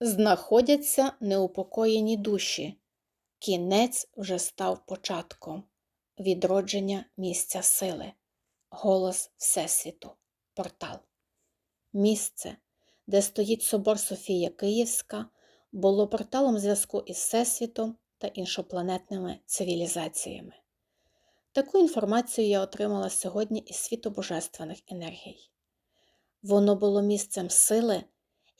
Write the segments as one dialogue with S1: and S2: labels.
S1: Знаходяться неупокоєні душі. Кінець вже став початком. Відродження місця сили. Голос Всесвіту. Портал. Місце, де стоїть собор Софія Київська, було порталом зв'язку із Всесвітом та іншопланетними цивілізаціями. Таку інформацію я отримала сьогодні із світу божественних енергій. Воно було місцем сили,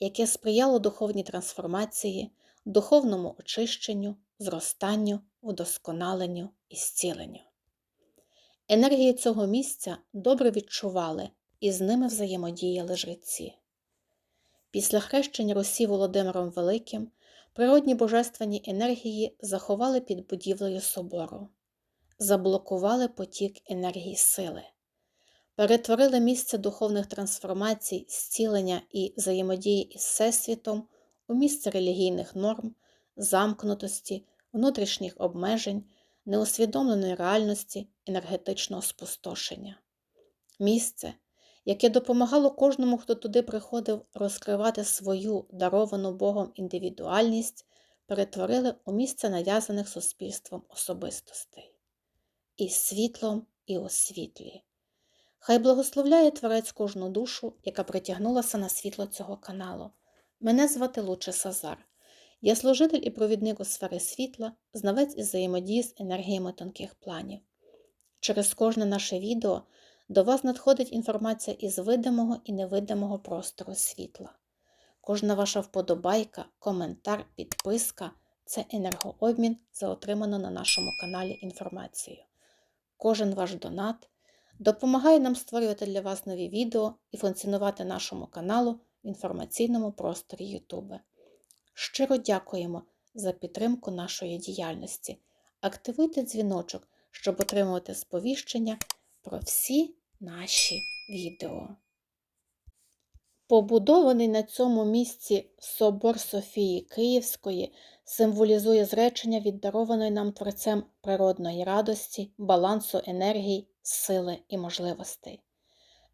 S1: яке сприяло духовній трансформації, духовному очищенню, зростанню, удосконаленню і зціленню. Енергії цього місця добре відчували і з ними взаємодіяли жреці. Після хрещення Русі Володимиром Великим природні божественні енергії заховали під будівлею собору, заблокували потік енергії сили, перетворили місце духовних трансформацій, зцілення і взаємодії із Всесвітом у місце релігійних норм, замкнутості, внутрішніх обмежень, неусвідомленої реальності енергетичного спустошення. Місце, яке допомагало кожному, хто туди приходив розкривати свою даровану Богом індивідуальність, перетворили у місце нав'язаних суспільством особистостей. І світлом, і у світлі. Хай благословляє Творець кожну душу, яка притягнулася на світло цього каналу. Мене звати Луче Сазар. Я служитель і провідник у сфери світла, знавець із взаємодії з енергіями тонких планів. Через кожне наше відео до вас надходить інформація із видимого і невидимого простору світла. Кожна ваша вподобайка, коментар, підписка це енергообмін за отриману на нашому каналі інформацію. Кожен ваш донат допомагає нам створювати для вас нові відео і функціонувати нашому каналу в інформаційному просторі YouTube. Щиро дякуємо за підтримку нашої діяльності. Активуйте дзвіночок, щоб отримувати сповіщення про всі наші відео. Побудований на цьому місці собор Софії Київської символізує зречення від дарованої нам Творцем природної радості, балансу енергій, сили і можливостей.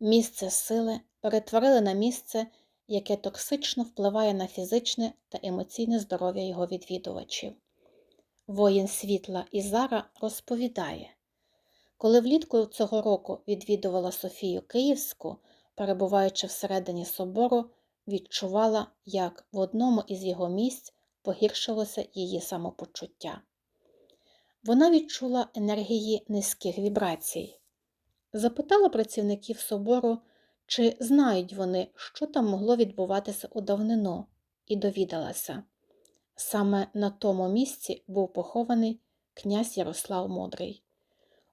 S1: Місце сили перетворили на місце, яке токсично впливає на фізичне та емоційне здоров'я його відвідувачів. Воїн світла Ізара розповідає, коли влітку цього року відвідувала Софію Київську, перебуваючи всередині собору, відчувала, як в одному із його місць погіршилося її самопочуття. Вона відчула енергії низьких вібрацій. Запитала працівників собору, чи знають вони, що там могло відбуватися у давнину, і довідалася. Саме на тому місці був похований князь Ярослав Мудрий.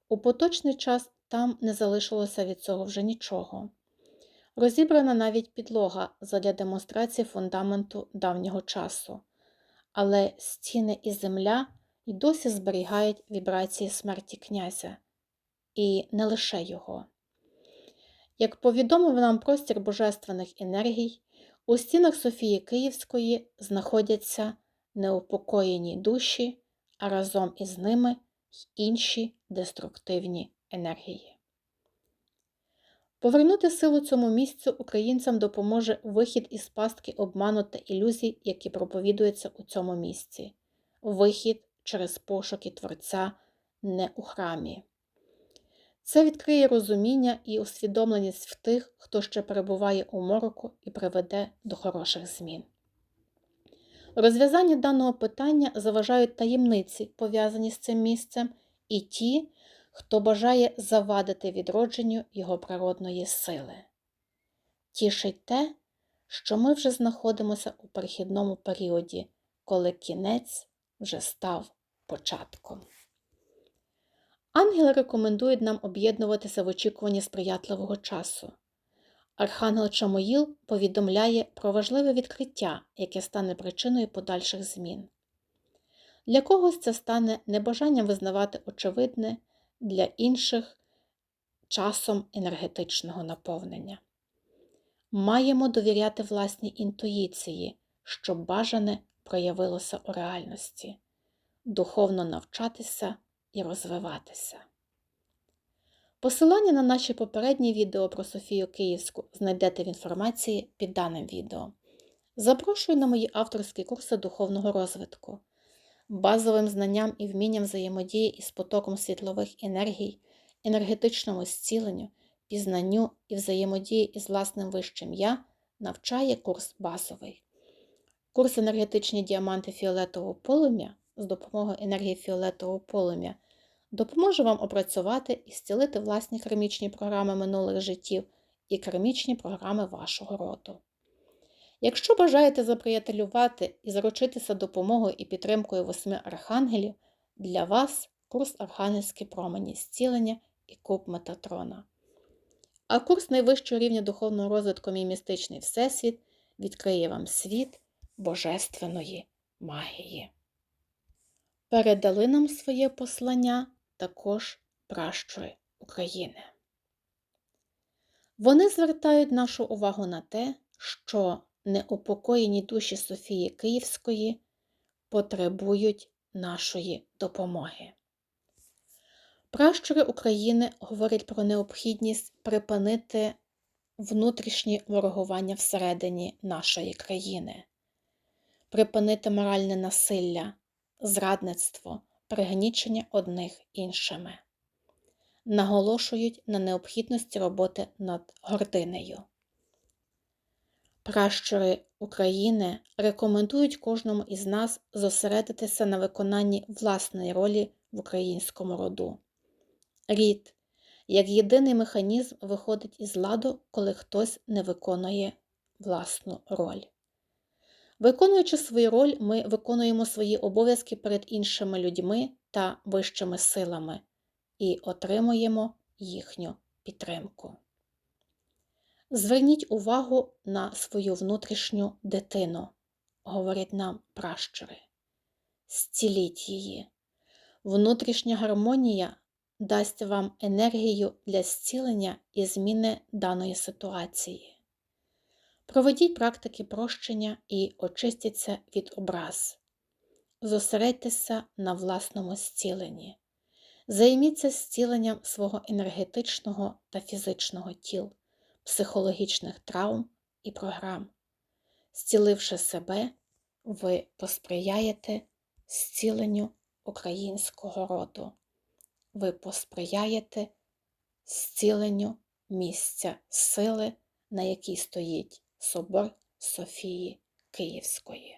S1: У поточний час там не залишилося від цього вже нічого. Розібрана навіть підлога задля демонстрації фундаменту давнього часу, але стіни і земля й досі зберігають вібрації смерті князя, і не лише його. Як повідомив нам простір божественних енергій, у стінах Софії Київської знаходяться неупокоєні душі, а разом із ними й інші деструктивні енергії. Повернути силу цьому місцю українцям допоможе вихід із пастки обману та ілюзій, які проповідуються у цьому місці, вихід через пошуки Творця не у храмі. Це відкриє розуміння і усвідомленість в тих, хто ще перебуває у мороку і приведе до хороших змін. Розв'язання даного питання заважають таємниці, пов'язані з цим місцем, і ті, хто бажає завадити відродженню його природної сили. Тішить те, що ми вже знаходимося у перехідному періоді, коли кінець вже став початком. Ангели рекомендують нам об'єднуватися в очікуванні сприятливого часу. Архангел Чамоїл повідомляє про важливе відкриття, яке стане причиною подальших змін. Для когось це стане небажанням визнавати очевидне, для інших часом енергетичного наповнення. Маємо довіряти власній інтуїції, щоб бажане проявилося у реальності, духовно навчатися і розвиватися. Посилання на наші попередні відео про Софію Київську знайдете в інформації під даним відео. Запрошую на мої авторські курси духовного розвитку. Базовим знанням і вмінням взаємодії із потоком світлових енергій, енергетичному зціленню, пізнанню і взаємодії із власним вищим я навчає курс базовий. Курс енергетичні діаманти фіолетового полум'я з допомогою енергії фіолетового полум'я допоможе вам опрацювати і зцілити власні кармічні програми минулих життів і кармічні програми вашого роду. Якщо бажаєте заприятелювати і заручитися допомогою і підтримкою восьми архангелів, для вас курс Архангельські промені зцілення і куб Метатрона. А курс найвищого рівня духовного розвитку «Мій містичний Всесвіт відкриє вам світ божественної магії. Передали нам своє послання також пращури України. Вони звертають нашу увагу на те, що неупокоєні душі Софії Київської потребують нашої допомоги. Пращури України говорять про необхідність припинити внутрішні ворогування всередині нашої країни, припинити моральне насилля, зрадництво, пригнічення одних іншими. Наголошують на необхідності роботи над гординею. Пращури України рекомендують кожному із нас зосередитися на виконанні власної ролі в українському роду. Рід, як єдиний механізм, виходить із ладу, коли хтось не виконує власну роль. Виконуючи свою роль, ми виконуємо свої обов'язки перед іншими людьми та вищими силами і отримуємо їхню підтримку. Зверніть увагу на свою внутрішню дитину, говорять нам пращури. Зціліть її. Внутрішня гармонія дасть вам енергію для зцілення і зміни даної ситуації. Проведіть практики прощення і очистіться від образ. Зосередьтеся на власному зціленні. Займіться зціленням свого енергетичного та фізичного тіл, психологічних травм і програм. Зціливши себе, ви посприяєте зціленню українського роду. Ви посприяєте зціленню місця сили, на якій стоїть собор Софії Київської.